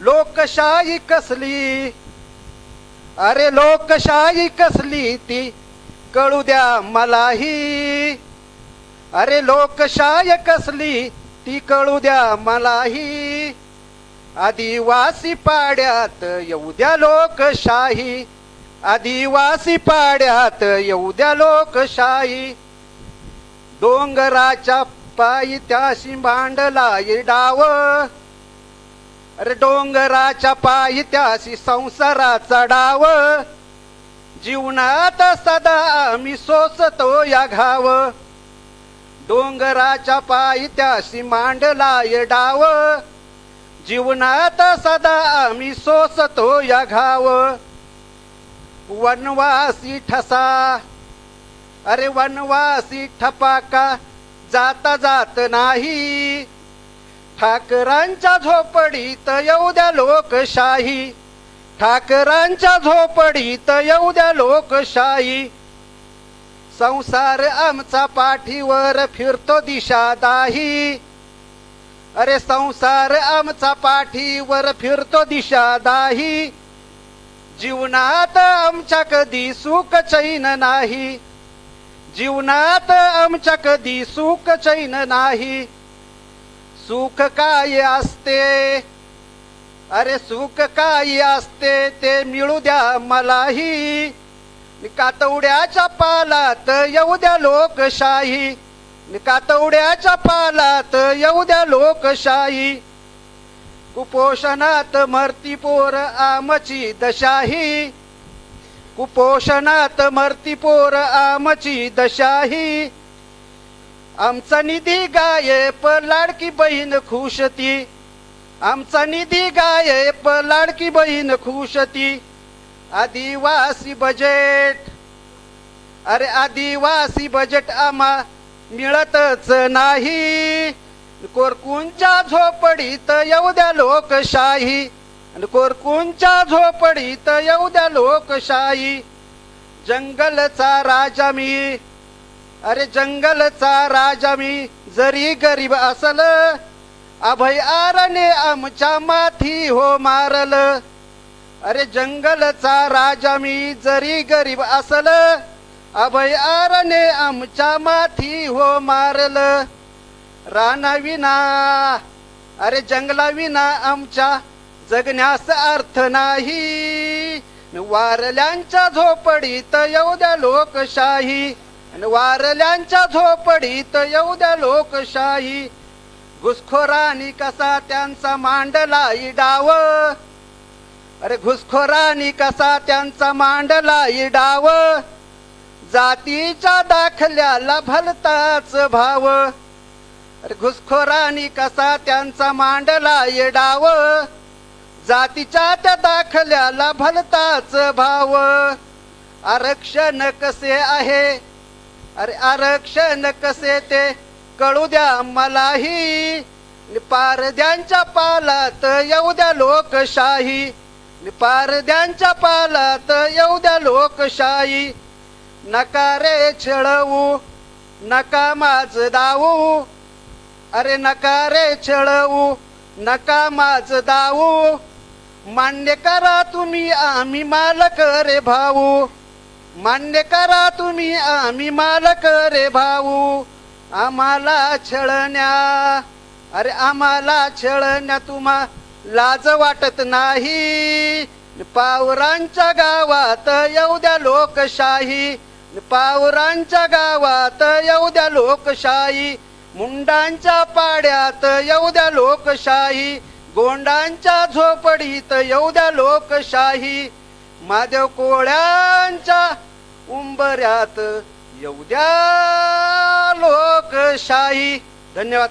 लोकशाही कसली? अरे लोकशाही कसली ती? कळू द्या मलाही. अरे लोकशाही कसली ती कळू द्या मलाही. आदिवासी पाड्यात येऊ द्या लोकशाही. आदिवासी पाड्यात येऊ द्या लोकशाही. डोंगराच्या पायी त्याशी मांडला डाव. अरे डोंगराच्या पायी त्याशी संसाराचा डाव जीवनात सदा आम्ही सोसतो या घाव. डोंगराच्या पायी त्याशी मांडला डाव. जीवनात सदा आम्ही सोसतो या घाव. वनवासी ठसा. अरे वनवासी ठपाका जाता जात नाही. ठाकरांच्या झोपडीत येऊ द्या लोकशाही. ठाकरांच्या झोपडीत येऊ द्या लोकशाही. संसार आमचा पाठीवर फिरतो दिशा दाही अरे संसार आमचा पाठीवर फिरतो दिशा दाही जीवनात आमच्या कधी सुख चैन नाही. जीवनात आमच्या कधी सुख चैन नाही. सुख काय असते? अरे सुख काय असते ते मिळू द्या मलाही. कातवड्याच्या पालात येऊ द्या लोकशाही? कातवड्याच्या पालात येऊ द्या लोकशाही? कुपोषणात मरती पोर आमची दशाही. कुपोषणात मरती पोर आमची दशाही. आमचा निधी गायब लाडकी बहीण खुशती आमचा निधी गायब लाडकी बहीण खुशती आदिवासी बजेट अरे आदिवासी बजेट आम्हा मिळतच नाही. कोरकुंच्या झोपडीत येऊ द्या लोकशाही आणि कोरकुंच्या झोपडीत येऊ द्या लोकशाही जंगलचा राजा मी. अरे जंगलचा राजा मी जरी गरीब असल अभय आरने आमच्या माथी हो मारल. अरे जंगलचा राजा मी जरी गरीब असल अभय आरने आमच्या माथी हो मारल. रानाविना अरे जंगलाविना आमच्या जगण्यास अर्थ नाही. वारल्यांच्या झोपडीत येऊ द्या लोकशाही. आणि वारल्यांच्या झोपडीत येऊ द्या लोकशाही. घुसखोरानी कसा त्यांचा मांडला डाव. अरे घुसखोरानी कसा त्यांचा मांडला डाव. जातीच्या दाखल्याला भलताच भाव. अरे घुसखोरानी कसा त्यांचा मांडला येडाव जातीच्या त्या दाखल्याला भलताच भाव. आरक्षण कसे आहे? अरे आरक्षण कसे ते कळू द्या मलाही. पारद्यांच्या पालात येऊ द्या लोकशाही. पारद्यांच्या पालात येऊ द्या लोकशाही. नका रे छळवू नका माझ दावू. अरे नका रे छळवू नका माझ दावू. मान्य करा तुम्ही आम्ही मालक रे भाऊ. मान्य करा तुम्ही आम्ही मालक रे भाऊ. आम्हाला छळण्या अरे आम्हाला छळण्या तुम्हा लाज वाटत नाही. पावरांच्या गावात येऊ द्या लोकशाही. पावरांच्या गावात येऊ द्या लोकशाही. मुंडांच्या पाड्यात येऊ द्या लोकशाही. गोंडांच्या झोपडीत येऊ द्या लोकशाही. माझ्या कोळ्यांच्या उंबऱ्यात येऊ द्या लोकशाही. धन्यवाद.